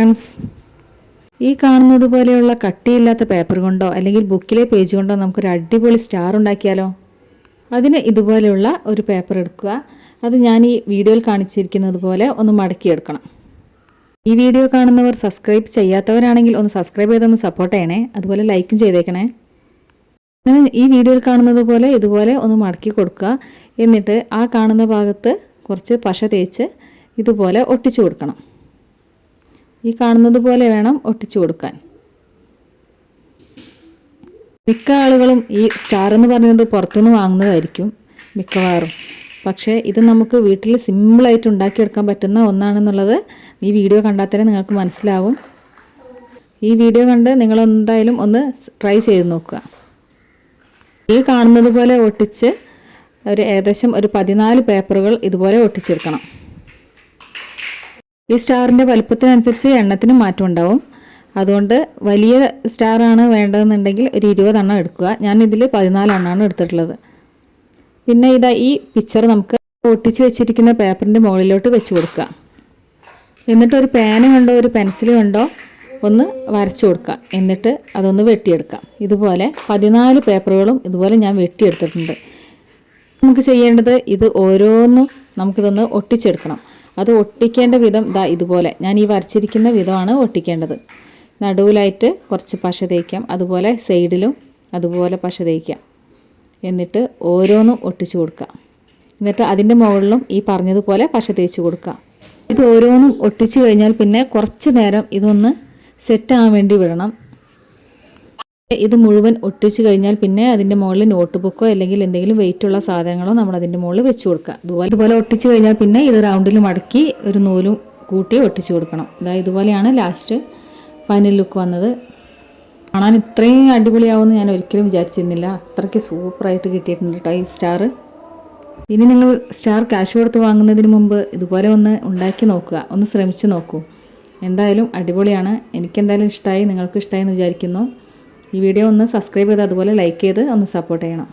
Friends ഈ കാണുന്നത് പോലെയുള്ള കട്ടിയില്ലാത്ത പേപ്പർ കൊണ്ടോ അല്ലെങ്കിൽ ബുക്കിലെ പേജ് കൊണ്ടോ നമുക്കൊരു അടിപൊളി സ്റ്റാർ ഉണ്ടാക്കിയാലോ? അതിന് ഇതുപോലെയുള്ള ഒരു പേപ്പർ എടുക്കുക. അത് ഞാൻ ഈ വീഡിയോയിൽ കാണിച്ചിരിക്കുന്നത് പോലെ ഒന്ന് മടക്കിയെടുക്കണം. ഈ വീഡിയോ കാണുന്നവർ സബ്സ്ക്രൈബ് ചെയ്യാത്തവരാണെങ്കിൽ ഒന്ന് സബ്സ്ക്രൈബ് ചെയ്തൊന്ന് സപ്പോർട്ട് ചെയ്യണേ. അതുപോലെ ലൈക്കും ചെയ്തേക്കണേ. അങ്ങനെ ഈ വീഡിയോയിൽ കാണുന്നത് പോലെ ഇതുപോലെ ഒന്ന് മടക്കി കൊടുക്കുക. എന്നിട്ട് ആ കാണുന്ന ഭാഗത്ത് കുറച്ച് പശ തേച്ച് ഇതുപോലെ ഒട്ടിച്ചു കൊടുക്കണം. ഈ കാണുന്നത് പോലെ വേണം ഒട്ടിച്ചു കൊടുക്കാൻ. മിക്ക ആളുകളും ഈ സ്റ്റാർ എന്ന് പറയുന്നത് പുറത്തുനിന്ന് വാങ്ങുന്നതായിരിക്കും മിക്കവാറും. പക്ഷേ ഇത് നമുക്ക് വീട്ടിൽ സിമ്പിളായിട്ട് ഉണ്ടാക്കിയെടുക്കാൻ പറ്റുന്ന ഒന്നാണെന്നുള്ളത് ഈ വീഡിയോ കണ്ടാൽ തന്നെ നിങ്ങൾക്ക് മനസ്സിലാവും. ഈ വീഡിയോ കണ്ട് നിങ്ങൾ എന്തായാലും ഒന്ന് ട്രൈ ചെയ്ത് നോക്കുക. ഈ കാണുന്നത് പോലെ ഒട്ടിച്ച് ഒരു ഏകദേശം ഒരു പതിനാല് പേപ്പറുകൾ ഇതുപോലെ ഒട്ടിച്ചെടുക്കണം. ഈ സ്റ്റാറിന്റെ വലുപ്പത്തിനനുസരിച്ച് എണ്ണത്തിന് മാറ്റം ഉണ്ടാവും. അതുകൊണ്ട് വലിയ സ്റ്റാറാണ് വേണ്ടതെന്നുണ്ടെങ്കിൽ ഒരു ഇരുപതെണ്ണം എടുക്കുക. ഞാൻ ഇതിൽ പതിനാലെണ്ണമാണ് എടുത്തിട്ടുള്ളത്. പിന്നെ ഇതാ ഈ പിക്ചർ നമുക്ക് ഒട്ടിച്ച് വെച്ചിരിക്കുന്ന പേപ്പറിന്റെ മുകളിലോട്ട് വെച്ച് കൊടുക്കുക. എന്നിട്ട് ഒരു പേന കണ്ടോ ഒരു പെൻസിൽ കണ്ടോ ഒന്ന് വരച്ചു കൊടുക്കുക. എന്നിട്ട് അതൊന്ന് വെട്ടിയെടുക്കാം ഇതുപോലെ പതിനാല് പേപ്പറുകളും ഇതുപോലെ ഞാൻ വെട്ടിയെടുത്തിട്ടുണ്ട്. നമുക്ക് ചെയ്യേണ്ടത് ഇത് ഓരോന്നും നമുക്കിതൊന്ന് ഒട്ടിച്ചെടുക്കണം. അത് ഒട്ടിക്കേണ്ട വിധം ദാ ഇതുപോലെ. ഞാൻ ഈ വരച്ചിരിക്കുന്ന വിധമാണ് ഒട്ടിക്കേണ്ടത്. നടുവിലായിട്ട് കുറച്ച് പശ തേക്കാം. അതുപോലെ സൈഡിലും അതുപോലെ പശ തേക്കാം. എന്നിട്ട് ഓരോന്നും ഒട്ടിച്ചു കൊടുക്കാം എന്നിട്ട് അതിന്റെ മുകളിലും ഈ പറഞ്ഞതുപോലെ പശ തേച്ച് കൊടുക്കാം ഇത് ഓരോന്നും ഒട്ടിച്ചു കഴിഞ്ഞാൽ പിന്നെ കുറച്ച് നേരം ഇതൊന്ന് സെറ്റ് ആവാൻ വേണ്ടി വിടണം. ഇത് മുഴുവൻ ഒട്ടിച്ച് കഴിഞ്ഞാൽ പിന്നെ അതിന്റെ മുകളിൽ നോട്ട് ബുക്കോ അല്ലെങ്കിൽ എന്തെങ്കിലും വെയിറ്റ് ഉള്ള സാധനങ്ങളോ നമ്മൾ അതിന്റെ മുകളിൽ വെച്ച് കൊടുക്കുക. അതുപോലെ ഇതുപോലെ ഒട്ടിച്ച് കഴിഞ്ഞാൽ പിന്നെ ഇത് റൗണ്ടിൽ മടക്കി ഒരു നൂലും കൂട്ടി ഒട്ടിച്ച് കൊടുക്കണം. അതായത് ഇതുപോലെയാണ് ലാസ്റ്റ് ഫൈനൽ ലുക്ക് വന്നത്. കാണാൻ ഇത്രയും അടിപൊളിയാവുമെന്ന് ഞാൻ ഒരിക്കലും വിചാരിച്ചിരുന്നില്ല. അത്രയ്ക്ക് സൂപ്പറായിട്ട് കിട്ടിയിട്ടുണ്ട് കേട്ടോ ഈ സ്റ്റാർ ഇനി നിങ്ങൾ സ്റ്റാർ ക്യാഷ് കൊടുത്ത് വാങ്ങുന്നതിന് മുമ്പ് ഇതുപോലെ ഒന്ന് ഉണ്ടാക്കി നോക്കുക. ഒന്ന് ശ്രമിച്ചു നോക്കൂ. എന്തായാലും അടിപൊളിയാണ്. എനിക്കെന്തായാലും ഇഷ്ടമായി നിങ്ങൾക്ക് ഇഷ്ടമായി എന്ന് വിചാരിക്കുന്നു. ഈ വീഡിയോ ഒന്ന് സബ്സ്ക്രൈബ് ചെയ്ത് അതുപോലെ ലൈക്ക് ചെയ്ത് ഒന്ന് സപ്പോർട്ട് ചെയ്യണം.